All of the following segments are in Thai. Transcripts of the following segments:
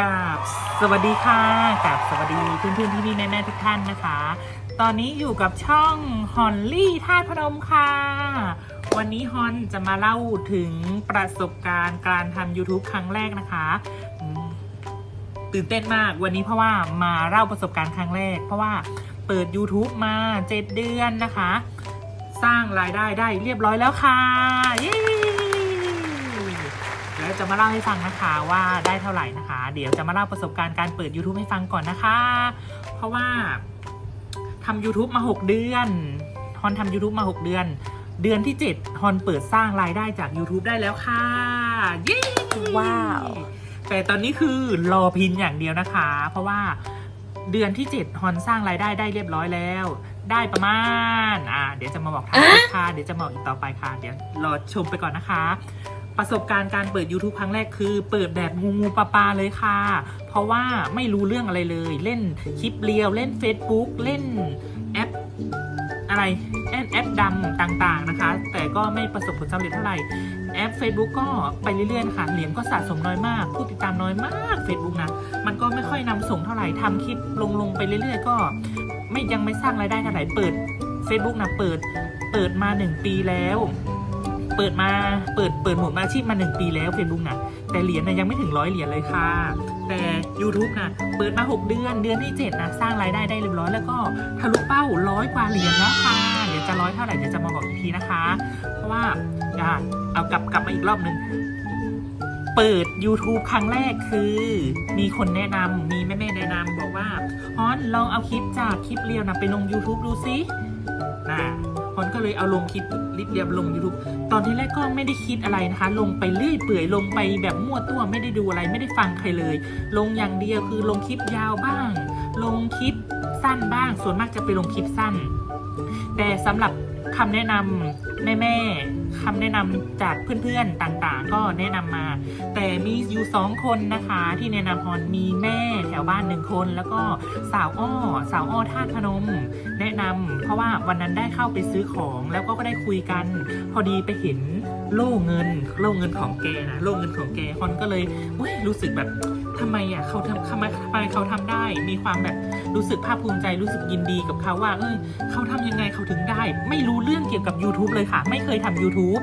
กับสวัสดีค่ะกับสวัสดีเพื่อนๆพี่ๆแม่ๆทุกท่านนะคะ ตอนนี้อยู่กับช่องฮอนลี่ท่าพนมค่ะ วันนี้ฮอนจะมาเล่าถึงประสบการณ์การทำ YouTube ครั้งแรกนะคะตื่นเต้นมากวันนี้เพราะว่ามาเล่าประสบการณ์ครั้งแรก เพราะว่าเปิด YouTube มา 7 เดือนนะคะ สร้างรายได้ได้เรียบร้อยแล้วค่ะเย้ แล้วจะมาเล่าให้ฟังนะคะว่าได้เท่าไหร่นะคะ เดี๋ยวจะมาเล่าประสบการณ์การเปิด YouTube ให้ฟังก่อนนะคะ เพราะว่าทำ YouTube มา 6 เดือนฮอนทำ YouTube มา 6 เดือน เดือนที่ 7ฮอนเปิดสร้างรายได้จาก YouTube ได้แล้วค่ะเย้ว้าวแต่ตอนนี้คือรอพินอย่างเดียวนะคะ เพราะว่าเดือนที่7ฮอนสร้างรายได้ได้เรียบร้อยแล้ว ได้ประมาณ อ่า เดี๋ยวจะมาบอกทางค่ะ เดี๋ยวจะบอกอีกต่อไปค่ะ เดี๋ยวรอชมไปก่อนนะคะ ประสบการณ์การเปิด YouTube ครั้งแรกคือ เปิดแบบงูงูปลาปลาเลยค่ะ เพราะว่าไม่รู้เรื่องอะไรเลย เล่นคลิปเรียว เล่น Facebook เล่นแอปอะไรแอปดำต่างๆนะคะ แต่ก็ไม่ประสบผลสำเร็จเท่าไหร่แอป Facebook ก็ไปเรื่อยๆนะคะเหรียญก็สะสมน้อยมาก ผู้ติดตามน้อยมาก Facebook นะ มันก็ไม่ค่อยนำส่งเท่าไหร่ทำคลิปลงๆไปเรื่อยๆ ก็ไม่ยังไม่สร้างรายได้เท่าไหร่เปิด Facebook นะเปิดเปิดมา 1 ปีแล้ว เปิดมาเปิดเปิดหมดมาอาชีพมา 1 ปีแล้ว Facebook นะแต่เหรียญนะยังไม่ถึงร้อยเหรียญเลยค่ะ แต่ YouTube นะเปิดมา 6 เดือนเดือนที่7นะสร้างรายได้ได้เรียบร้อยแล้วก็ทะลุเป้าร้อยกว่าเหรียญแล้วค่ะเดี๋ยวจะร้อยเท่าไหร่เดี๋ยวจะมาบอกอีกทีนะคะ เพราะว่าอ่าเอากลับกลับมาอีกรอบหนึ่งเปิด YouTube ครั้งแรกคือ มีคนแนะนำมีแม่ๆแนะนำบอกว่าฮอนลองเอาคลิปจากคลิปเรียวนะไปลง YouTube ดูซิ นะฮอนก็เลยเอาลงคลิปลิบเรียบลง YouTube ตอนที่แรกก็ไม่ได้คิดอะไรนะคะ ลงไปเรื่อยเปื่อยลงไปแบบมั่วตัวไม่ได้ดูอะไรไม่ได้ฟังใครเลย ลงอย่างเดียวคือลงคลิปยาวบ้าง ลงคลิปสั้นบ้าง ส่วนมากจะไปลงคลิปสั้น แต่สำหรับคำแนะนำแม่ๆ คำแนะนำจากเพื่อนๆต่างๆ ก็แนะนำมา แต่มีอยู่สองคนนะคะที่แนะนำฮอนมีแม่แถวบ้านหนึ่งคน แล้วก็สาวอ้อ สาวอ้อท่าพนม แนะนำเพราะว่าวันนั้นได้เข้าไปซื้อของแล้วก็ได้คุยกัน พอดีไปเห็นโล่เงินโล่เงินของแกนะโล่เงินของแกฮอนก็เลยเว้ยรู้สึกแบบ ทำไมอะเขาทำทำไมทำไมเขาทำได้ มีความแบบรู้สึกภาคภูมิใจรู้สึกยินดีกับเขาว่า เอ้ยเขาทำยังไงเขาถึงได้ ไม่รู้เรื่องเกี่ยวกับ YouTube เลยค่ะ ไม่เคยทำ YouTube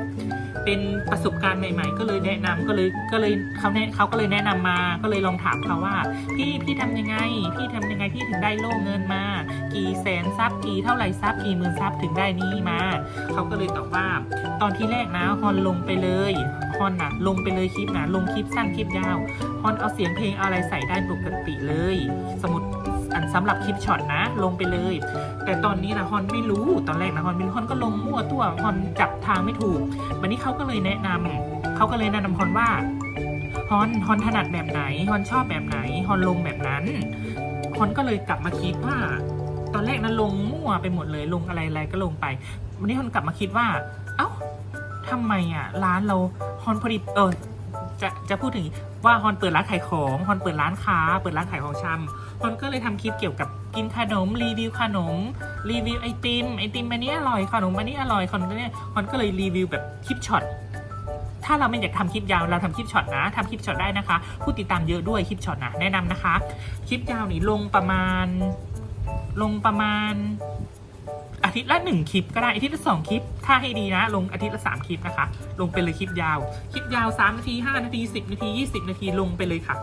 เป็นประสบการณ์ใหม่ ๆ ก็เลยแนะนำก็เลยก็เลยเขาแนะเขาก็เลยแนะนำมา ก็เลยลองถามเขาว่า พี่พี่ทำยังไง พี่ทำยังไงพี่ถึงได้โล่เงินมา กี่แสนซับกี่เท่าไหร่ซับกี่หมื่นซับถึงได้นี้มา เขาก็เลยตอบว่า ตอนที่แรกนะฮอนลงไปเลย ฮอนนะลงไปเลยคลิปนะลงคลิปสั้นคลิปยาวฮอนเอาเสียงเพลงอะไรใส่ได้ปกติเลย สมมติอันสำหรับคลิปช็อตนะลงไปเลย แต่ตอนนี้นะฮอนไม่รู้ตอนแรกนะฮอนไม่รู้ฮอนก็ลงมั่วตัวฮอนจับทางไม่ถูกวันนี้เขาก็เลยแนะนำเขาก็เลยแนะนำฮอนว่าฮอนฮอนถนัดแบบไหนฮอนชอบแบบไหนฮอนลงแบบนั้นฮอนก็เลยกลับมาคิดว่า ตอนแรกนั้นลงมั่วไปหมดเลยลงอะไรอะไรก็ลงไป วันนี้ฮอนกลับมาคิดว่า เอ้า ทำไมอะร้านเราฮอนพอดีเออจะจะพูดถึงว่าฮอนเปิดร้านขายของฮอนเปิดร้านค้า เปิดร้านขายของชำฮอนก็เลยทำคลิปเกี่ยวกับกินขนมรีวิวขนมรีวิวไอติมไอติมอันนี้อร่อยขนมอันนี้อร่อยขนมอันนี้ฮอนก็เลยรีวิวแบบคลิปช็อตถ้าเราไม่อยากทำคลิปยาวเราทำคลิปช็อตนะทำคลิปช็อตได้นะคะ ผู้ติดตามเยอะด้วยคลิปช็อตนะแนะนำนะคะ คลิปยาวนี่ลงประมาณ ลงประมาณ อาทิตย์ละหนึ่งคลิปก็ได้อาทิตย์ละสองคลิป ถ้าให้ดีนะ ลงอาทิตย์ละสามคลิปนะคะ ลงไปเลยคลิปยาว คลิปยาวสามนาทีห้านาทีสิบนาทียี่สิบนาทีลงไปเลยค่ะ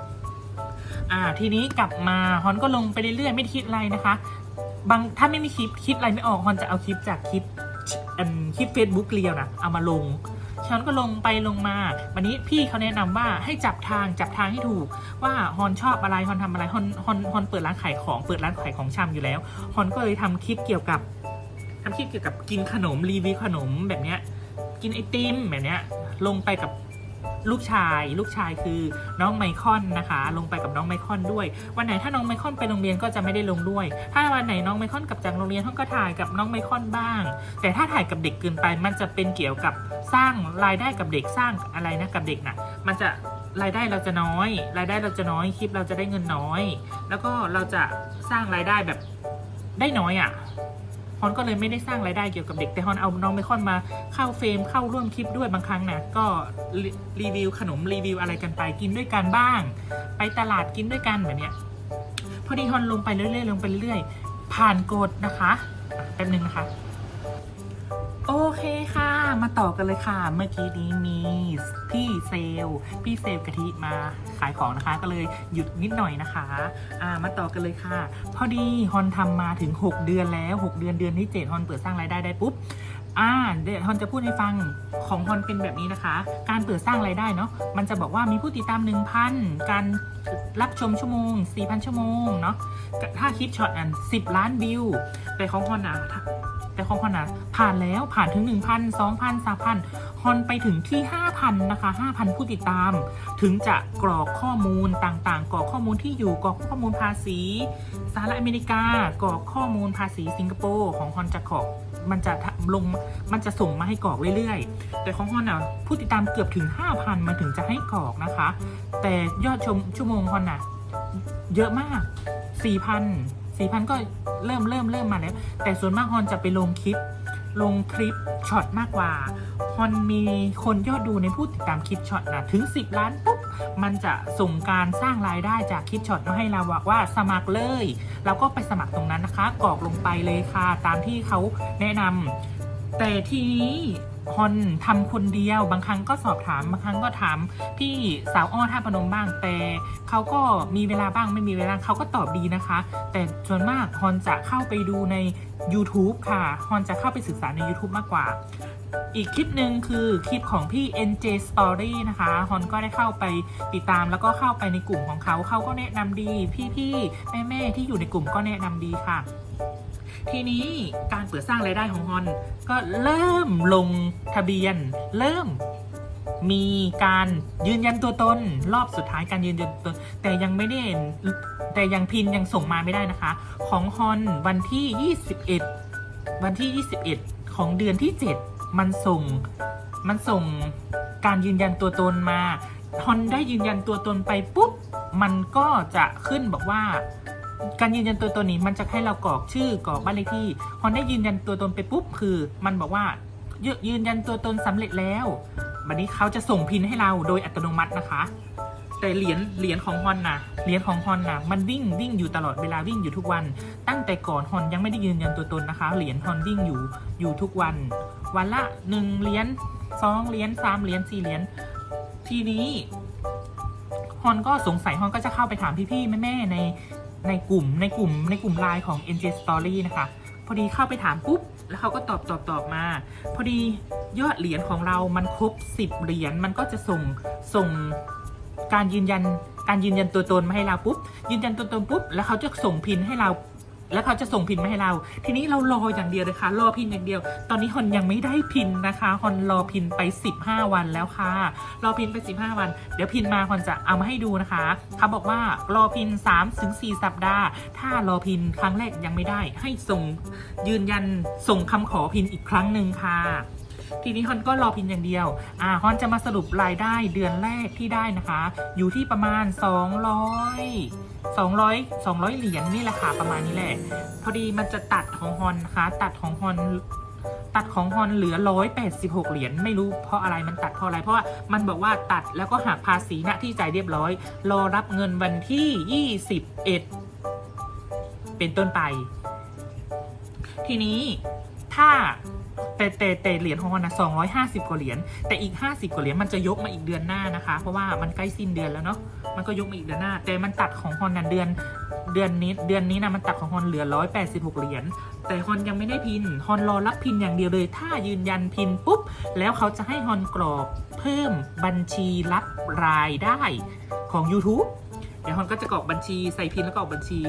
อ่าทีนี้กลับมาฮอนก็ลงไปเรื่อยๆไม่คิดอะไรนะคะ บางถ้าไม่มีคลิปคิดอะไรไม่ออกฮอนจะเอาคลิปจากคลิปอันคลิป Facebook เรียวนะเอามาลงฉันก็ลงไปลงมา วันนี้พี่เขาแนะนำว่าให้จับทางจับทางให้ถูก ว่าฮอนชอบอะไรฮอนทำอะไรฮอนฮอนฮอนเปิดร้านขายของเปิดร้านขายของชำอยู่แล้วฮอนก็เลยทำคลิปเกี่ยวกับ ทำคลิปเกี่ยวกับกินขนมรีวิวขนมแบบเนี้ยกินไอติมแบบเนี้ยลงไปกับลูกชาย ลูกชายคือน้องไมคอนนะคะ ลงไปกับน้องไมคอนด้วย วันไหนถ้าน้องไมคอนไปโรงเรียนก็จะไม่ได้ลงด้วย ถ้าวันไหนน้องไมคอนกลับจากโรงเรียนเขาก็ถ่ายกับน้องไมคอนบ้าง แต่ถ้าถ่ายกับเด็กเกินไป มันจะเป็นเกี่ยวกับสร้างรายได้กับเด็กสร้างอะไรนะกับเด็กน่ะ มันจะรายได้เราจะน้อย รายได้เราจะน้อยคลิปเราจะได้เงินน้อย แล้วก็เราจะสร้างรายได้แบบได้น้อยอะ่ะ ฮอนก็เลยไม่ได้สร้างรายได้เกี่ยวกับเด็กแต่ฮอนเอาน้องเบคอนมาเข้าเฟรมเข้าร่วมคลิปด้วยบางครั้งนะก็รีวิวขนมรีวิวอะไรกันไปกินด้วยกันบ้าง ไปตลาดกินด้วยกันแบบเนี้ยพอดีฮอนลงไปเรื่อยๆลงไปเรื่อยๆผ่านกฎนะคะอะแป๊บนึงนะคะ โอเคค่ะ มาต่อกันเลยค่ะ เมื่อกี้นี้มีพี่เซลพี่เซลกะทิมาขายของนะคะ ก็เลยหยุดนิดหน่อยนะคะอ่ามาต่อกันเลยค่ะ พอดีฮอนทำมาถึง 6 เดือนแล้ว 6 เดือนเดือนที่7ฮอนเปิดสร้างรายได้ได้ปุ๊บอ่าเดี๋ยวฮอนจะพูดให้ฟังของฮอนเป็นแบบนี้นะคะ การเปิดสร้างรายได้เนาะมันจะบอกว่ามีผู้ติดตาม 1,000 การรับชมชั่วโมง 4,000 ชั่วโมงเนาะถ้าคลิปช็อตอัน10 ล้านวิวแต่ของฮอนอะ แต่ของฮอน่ะผ่านแล้วผ่านถึง 1,000 2,000 3,000ฮอนไปถึงที่ 5,000 นะคะ 5,000 ผู้ติดตาม ถึงจะกรอกข้อมูลต่างๆ กรอกข้อมูลที่อยู่กรอกข้อมูลภาษีสหรัฐอเมริกากรอกข้อมูลภาษีสิงคโปร์ของฮอนจะกรอกมันจะลงมันจะส่งมาให้กรอกเรื่อยๆ แต่ของฮอนอะผู้ติดตามเกือบถึง 5,000 มันถึงจะให้กรอกนะคะ แต่ยอดชมชั่วโมงฮอนอะเยอะมาก 4,000 4,000ก็เริ่มเริ่มเริ่มมาแล้ว แต่ส่วนมากฮอนจะไปลงคลิป ลงคลิปช็อตมากกว่าฮอนมีคนยอดดูในผู้ติดตามคลิปช็อตนะถึง 10 ล้านปุ๊บมันจะส่งการสร้างรายได้จากคลิปช็อตมาให้เราบอกว่าสมัครเลย เราก็ไปสมัครตรงนั้นนะคะกรอกลงไปเลยค่ะ ตามที่เขาแนะนำแต่ทีนี้ ฮอนทำคนเดียว บางครั้งก็สอบถาม บางครั้งก็ถามพี่สาวอ้อท่าพนมบ้าง แต่เขาก็มีเวลาบ้างไม่มีเวลาเขาก็ตอบดีนะคะ แต่ส่วนมากฮอนจะเข้าไปดูใน YouTube ค่ะฮอนจะเข้าไปศึกษาใน YouTube มากกว่า อีกคลิปหนึ่งคือคลิปของพี่ NJ Story นะคะฮอนก็ได้เข้าไปติดตามแล้วก็เข้าไปในกลุ่มของเขาเขาก็แนะนำดี พี่ๆแม่ๆที่อยู่ในกลุ่มก็แนะนำดีค่ะ ทีนี้การเปิดสร้างรายได้ของฮอนก็เริ่มลงทะเบียน เริ่มมีการยืนยันตัวตน รอบสุดท้ายการยืนยันตัวแต่ยังไม่ได้แต่ยังพินยังส่งมาไม่ได้นะคะ ของฮอนวันที่ 21 วันที่ 21 ของเดือนที่ 7 มันส่งมันส่งการยืนยันตัวตนมาฮอนได้ยืนยันตัวตนไปปุ๊บ มันก็จะขึ้นบอกว่า การยืนยันตัวตนนี้มันจะให้เรากรอกชื่อกรอกบ้านเลขที่ฮอนได้ยืนยันตัวตนไปปุ๊บคือ มันบอกว่ายืนยันตัวตนสำเร็จแล้วบัดนี้เขาจะส่งพินให้เราโดยอัตโนมัตินะคะ แต่เหรียญเหรียญของฮอนนะเหรียญของฮอนนะมันวิ่งวิ่งอยู่ตลอดเวลาวิ่งอยู่ทุกวัน ตั้งแต่ก่อนฮอนยังไม่ได้ยืนยันตัวตนนะคะ เหรียญฮอนวิ่งอยู่อยู่ทุกวัน วันละหนึ่งเหรียญสองเหรียญสามเหรียญสี่เหรียญทีนี้ฮอนก็สงสัยฮอนก็จะเข้าไปถามพี่ๆแม่ๆใน ในกลุ่มในกลุ่มในกลุ่มไลน์ของ NJ Story นะคะ พอดีเข้าไปถามปุ๊บ แล้วเขาก็ตอบตอบตอบมา พอดียอดเหรียญของเรามันครบ 10 เหรียญมันก็จะส่งส่งการยืนยันการยืนยันตัวตนมาให้เราปุ๊บ ยืนยันตัวตนปุ๊บ แล้วเขาจะส่งพินให้เรา แล้วเขาจะส่งพินมาให้เรา ทีนี้เรารออย่างเดียวเลยค่ะ รอพินอย่างเดียว ตอนนี้ฮอนยังไม่ได้พินนะคะฮอนรอพินไป 15 วันแล้วค่ะ รอพินไป 15 วัน เดี๋ยวพินมาฮอนจะเอามาให้ดูนะคะเขาบอกว่ารอพิน3ถึง4สัปดาห์ ถ้ารอพินครั้งแรกยังไม่ได้ ให้ส่งยืนยันส่งคำขอพินอีกครั้งหนึ่งค่ะทีนี้ฮอนก็รอพินอย่างเดียว อ่าฮอนจะมาสรุปรายได้เดือนแรกที่ได้นะคะ อยู่ที่ประมาณ 200 200 200 เหรียญนี่แหละค่ะประมาณนี้แหละ พอดีมันจะตัดของฮอนนะคะตัดของฮอนตัดของฮอนเหลือ 186 เหรียญไม่รู้เพราะอะไรมันตัดเพราะอะไรเพราะว่ามันบอกว่าตัดแล้วก็หักภาษีณที่จ่ายเรียบร้อย รอรับเงินวันที่ 21 เป็นต้นไป ทีนี้ถ้า แต่แต่แต่เหรียญของฮอนนะ250กว่าเหรียญแต่อีก50กว่าเหรียญมันจะยกมาอีกเดือนหน้านะคะ เพราะว่ามันใกล้สิ้นเดือนแล้วเนาะมันก็ยกมาอีกเดือนหน้า แต่มันตัดของฮอนนะเดือนเดือนนี้เดือนนี้นะมันตัดของฮอนเหลือ186เหรียญแต่ฮอนยังไม่ได้พินฮอนรอรับพินอย่างเดียวเลย ถ้ายืนยันพินปุ๊บ แล้วเขาจะให้ฮอนกรอกเพิ่มบัญชีรับรายได้ของ YouTube เดี๋ยวฮอนก็จะกรอกบัญชีใส่พินแล้วก็กรอกบัญชี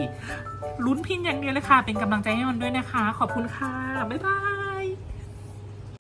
ลุ้นพินอย่างเดียวเลยค่ะ เป็นกำลังใจให้ฮอนด้วยนะคะ ขอบคุณค่ะ บ๊ายบาย